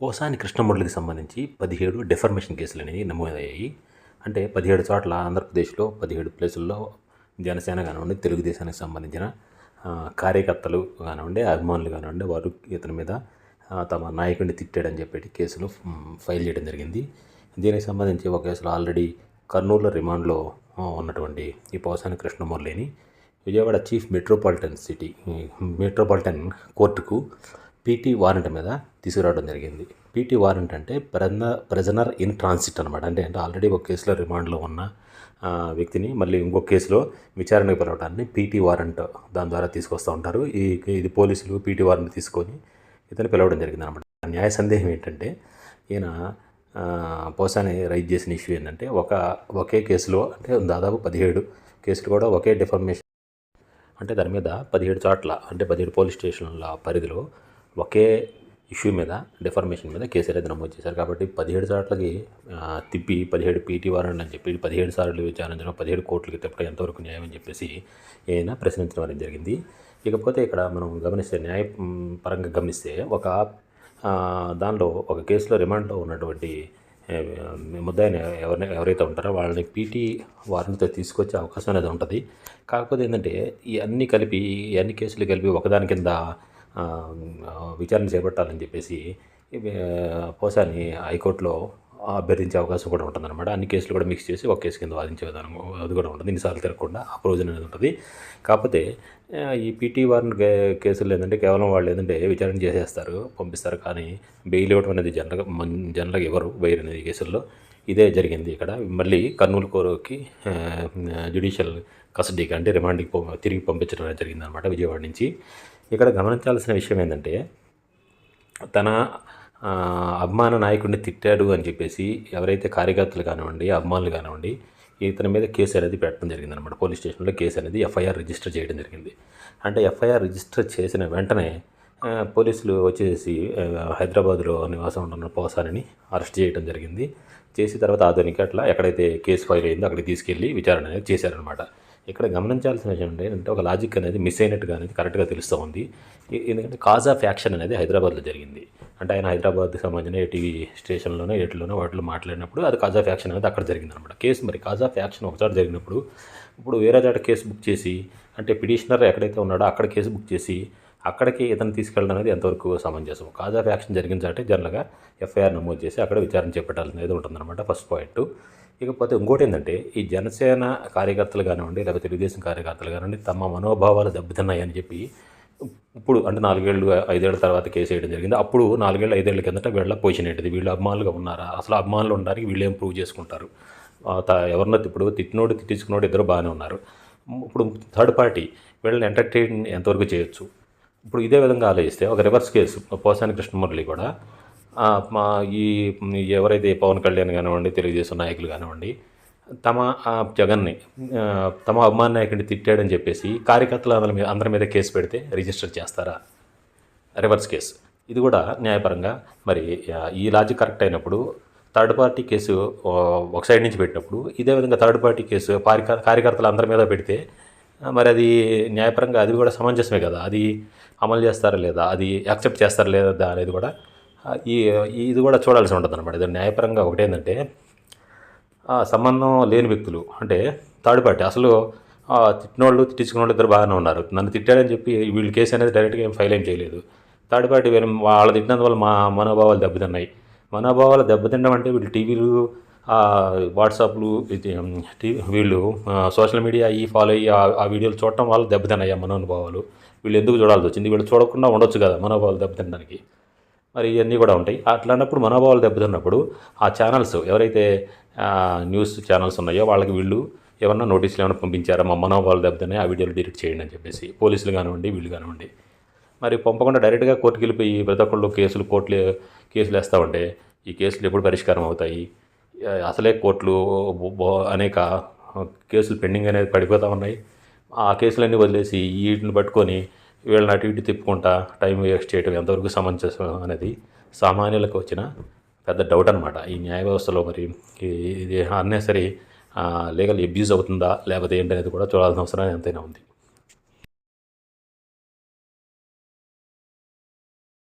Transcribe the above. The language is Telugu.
పోసాని కృష్ణమురళికి సంబంధించి పదిహేడు డిఫర్మేషన్ కేసులు అనేవి నమోదయ్యాయి. అంటే పదిహేడు చోట్ల ఆంధ్రప్రదేశ్లో పదిహేడు ప్లేసుల్లో జనసేన కానివ్వండి తెలుగుదేశానికి సంబంధించిన కార్యకర్తలు కానివ్వండి అభిమానులు కానివ్వండి వారు ఇతని మీద తమ నాయకుడిని తిట్టాడని చెప్పి కేసులు ఫైల్ చేయడం జరిగింది. దీనికి సంబంధించి ఒక కేసులో ఆల్రెడీ కర్నూలు రిమాండ్లో ఉన్నటువంటి ఈ Posani కృష్ణమురళిని Vijayawada chief metropolitan city metropolitan కోర్టుకు పీటీ వారెంట్ మీద తీసుకురావడం జరిగింది. పీటీ వారెంట్ అంటే ప్రజన ప్రజనర్ ఇన్ ట్రాన్సిట్ అనమాట అంటే అంటే ఆల్రెడీ ఒక కేసులో రిమాండ్లో ఉన్న వ్యక్తిని మళ్ళీ ఇంకొక కేసులో విచారణకు పిలవడాన్ని పీటీ వారెంట్ దాని ద్వారా తీసుకొస్తూ ఉంటారు. ఈ ఇది పోలీసులు పీటీ వారెంట్ తీసుకొని ఇతను పిలవడం జరిగింది అనమాట న్యాయ సందేహం ఏంటంటే ఈయన పోసాని రైజ్ చేసిన ఇష్యూ ఏంటంటే ఒక ఒకే కేసులో అంటే దాదాపు పదిహేడు కేసులు కూడా ఒకే డిఫర్మేషన్ అంటే దాని మీద పదిహేడు చోట్ల అంటే పదిహేడు పోలీస్ స్టేషన్ల పరిధిలో ఒకే ఇష్యూ మీద డిఫర్మేషన్ మీద కేసు అనేది నమోదు చేశారు. కాబట్టి పదిహేడు సార్లకి తిప్పి పదిహేడు పీటీ వారెంట్ అని చెప్పి పదిహేడు సార్లు విచారించడం పదిహేడు కోట్లకి తిప్పడం ఎంతవరకు న్యాయం అని చెప్పేసి ఈయన ప్రశ్నించడం అనేది జరిగింది. ఇకపోతే ఇక్కడ మనం గమనిస్తే న్యాయ పరంగా గమనిస్తే ఒక దానిలో ఒక కేసులో రిమాండ్లో ఉన్నటువంటి ముద్దాయిని ఎవరిని ఎవరైతే ఉంటారో వాళ్ళని పీటీ వారెంట్తో తీసుకొచ్చే అవకాశం అనేది ఉంటుంది. కాకపోతే ఏంటంటే ఈ అన్ని కలిపి ఈ అన్ని కేసులు కలిపి ఒకదాని కింద విచారణ చేపట్టాలని చెప్పేసి పోసాని హైకోర్టులో అభ్యర్థించే అవకాశం కూడా ఉంటుందన్నమాట. అన్ని కేసులు కూడా మిక్స్ చేసి ఒక కేసు కింద వాదించే విధానం అది కూడా ఉంటుంది. ఇన్నిసార్లు తిరగకుండా ఆ ప్రొవిజన్ అనేది ఉంటుంది. కాకపోతే ఈ పీటీ వారిని కేసులు ఏంటంటే కేవలం వాళ్ళు ఏంటంటే విచారణ చేసేస్తారు పంపిస్తారు కానీ బెయిల్ ఇవ్వడం అనేది జనరల్గా జనరల్గా ఎవరు బెయిల్ అనేది కేసుల్లో. ఇదే జరిగింది ఇక్కడ. మళ్ళీ కర్నూలు కోరుకి జ్యుడిషియల్ కస్టడీకి అంటే రిమాండ్కి తిరిగి పంపించడం అనేది విజయవాడ నుంచి. ఇక్కడ గమనించాల్సిన విషయం ఏంటంటే తన అభిమాన నాయకుడిని తిట్టాడు అని చెప్పేసి ఎవరైతే కార్యకర్తలు కానివ్వండి అభిమానులు కానివ్వండి ఇతని మీద కేసు అనేది పెట్టడం జరిగింది అనమాట పోలీస్ స్టేషన్లో కేసు అనేది ఎఫ్ఐఆర్ రిజిస్టర్ చేయడం జరిగింది. అంటే ఎఫ్ఐఆర్ రిజిస్టర్ చేసిన వెంటనే పోలీసులు వచ్చేసి హైదరాబాద్లో నివాసం ఉంటున్న పోసానిని అరెస్ట్ చేయడం జరిగింది. చేసిన తర్వాత ఆధునిక అట్లా ఎక్కడైతే కేసు ఫైల్ అయిందో అక్కడికి తీసుకెళ్ళి విచారణ అనేది చేశారనమాట ఇక్కడ గమనించాల్సిన విషయం ఏంటంటే ఒక లాజిక్ అనేది మిస్ అయినట్టుగా అనేది కరెక్ట్గా తెలుస్తూ ఉంది. ఎందుకంటే కాజ్ ఆఫ్ యాక్షన్ అనేది హైదరాబాద్లో జరిగింది. అంటే ఆయన హైదరాబాద్కి సంబంధించిన టీవీ స్టేషన్లోనే ఎట్లోనో వాటిలో మాట్లాడినప్పుడు అది కాజ్ ఆఫ్ యాక్షన్ అనేది అక్కడ జరిగింది అనమాట కేసు మరి కాజ్ ఆఫ్ యాక్షన్ ఒకసారి జరిగినప్పుడు ఇప్పుడు వేరే చోట కేసు బుక్ చేసి అంటే పిటిషనర్ ఎక్కడైతే ఉన్నాడో అక్కడ కేసు బుక్ చేసి అక్కడికి ఇతను తీసుకెళ్ళడం అనేది ఎంతవరకు సమంజసం? కాజ్ ఆఫ్ యాక్షన్ జరిగిందంటే జనరల్గా ఎఫ్ఐఆర్ నమోదు చేసి అక్కడ విచారణ చేపట్టాలనేది ఉంటుందన్నమాట ఫస్ట్ పాయింట్. ఇకపోతే ఇంకోటి ఏంటంటే ఈ జనసేన కార్యకర్తలు కానివ్వండి లేకపోతే తెలుగుదేశం కార్యకర్తలు కానివ్వండి తమ మనోభావాలు దెబ్బతిన్నాయని చెప్పి ఇప్పుడు అంటే నాలుగేళ్ళు ఐదేళ్ళ తర్వాత కేసు వేయడం జరిగింది. అప్పుడు నాలుగేళ్ళు ఐదేళ్ళ కిందట వీళ్ళ పొజిషన్ ఏంటిది? వీళ్ళు అభిమానులుగా ఉన్నారా? అసలు అభిమానులు ఉండడానికి వీళ్ళు ఏం ప్రూవ్ చేసుకుంటారు? త- ఎవరినో ఇప్పుడు తిట్టినోడు తిట్టించుకున్నోడు ఇద్దరు బాగానే ఉన్నారు. ఇప్పుడు థర్డ్ పార్టీ వీళ్ళని ఎంటర్టైన్ ఎంతవరకు చేయొచ్చు? ఇప్పుడు ఇదే విధంగా ఆలోచిస్తే ఒక రివర్స్ కేసు పోసాని కృష్ణమురళి కూడా మా ఈ ఎవరైతే పవన్ కళ్యాణ్ కానివ్వండి తెలుగుదేశం నాయకులు కానివ్వండి తమ జగన్ని తమ అభిమాన నాయకుడిని తిట్టాడని చెప్పేసి కార్యకర్తలు అందరి మీద అందరి మీద కేసు పెడితే రిజిస్టర్ చేస్తారా? రివర్స్ కేసు ఇది కూడా న్యాయపరంగా మరి ఈ లాజిక్ కరెక్ట్ అయినప్పుడు థర్డ్ పార్టీ కేసు ఒక సైడ్ నుంచి పెట్టినప్పుడు ఇదే విధంగా థర్డ్ పార్టీ కేసు పారిక కార్యకర్తలు అందరి మీద పెడితే మరి అది న్యాయపరంగా అది కూడా సమంజసమే కదా? అది అమలు చేస్తారా లేదా? అది యాక్సెప్ట్ చేస్తారా లేదా అనేది కూడా ఈ ఇది కూడా చూడాల్సి ఉంటుంది అనమాట ఇది న్యాయపరంగా ఒకటేంటంటే సంబంధం లేని వ్యక్తులు అంటే థర్డ్ పార్టీ అసలు తిట్టినోళ్ళు తిట్టించుకున్న ఇద్దరు బాగానే ఉన్నారు. నన్ను తిట్టాడని చెప్పి వీళ్ళు కేసు అనేది డైరెక్ట్గా ఏం ఫైల్ ఏం చేయలేదు. థర్డ్ పార్టీ వాళ్ళు తిట్టినందువల్ల మా మనోభావాలు దెబ్బతిన్నాయి. మనోభావాలు దెబ్బతినడం అంటే వీళ్ళు టీవీలు వాట్సాప్లు ఇది, వీళ్ళు సోషల్ మీడియా ఈ ఫాలో అయ్యి ఆ- వీడియోలు చూడటం వల్ల దెబ్బతిన్నాయి ఆ మనోభావాలు వీళ్ళు ఎందుకు చూడాల్సి వచ్చింది? వీళ్ళు చూడకుండా ఉండొచ్చు కదా మనోభావాలు దెబ్బతినడానికి. మరి ఇవన్నీ కూడా ఉంటాయి. అట్లాంటప్పుడు మనోభావాలు దెబ్బతిన్నప్పుడు ఆ ఛానల్స్ ఎవరైతే న్యూస్ ఛానల్స్ ఉన్నాయో వాళ్ళకి వీళ్ళు ఏమన్నా నోటీసులు ఏమైనా పంపించారా? మా మనోభావాలు దెబ్బతిన్నాయి ఆ వీడియోలు డిలీట్ చేయండి అని చెప్పేసి. పోలీసులు కానివ్వండి వీళ్ళు కానివ్వండి. మరి పంపకుండా డైరెక్ట్గా కోర్టుకి వెళ్ళిపోయి ప్రతి ఒక్కళ్ళు కేసులు కోర్టులు కేసులు వేస్తూ ఉంటే ఈ కేసులు ఎప్పుడు పరిష్కారం అవుతాయి? అసలే కోర్టులు అనేక కేసులు పెండింగ్ అనేది పడిపోతూ ఉన్నాయి. ఆ కేసులన్నీ వదిలేసి వీటిని పట్టుకొని వీళ్ళని అటు ఇటు తిప్పుకుంటా టైం వేస్ట్ చేయడం ఎంతవరకు సమంజసం అనేది సామాన్యులకు వచ్చిన పెద్ద డౌట్ అనమాట ఈ న్యాయ వ్యవస్థలో మరి ఈ- ఇది అన్నెసరీ లీగల్ అబ్యూజ్ అవుతుందా లేకపోతే ఏంటనేది కూడా చూడాల్సిన అవసరం ఎంతైనా ఉంది.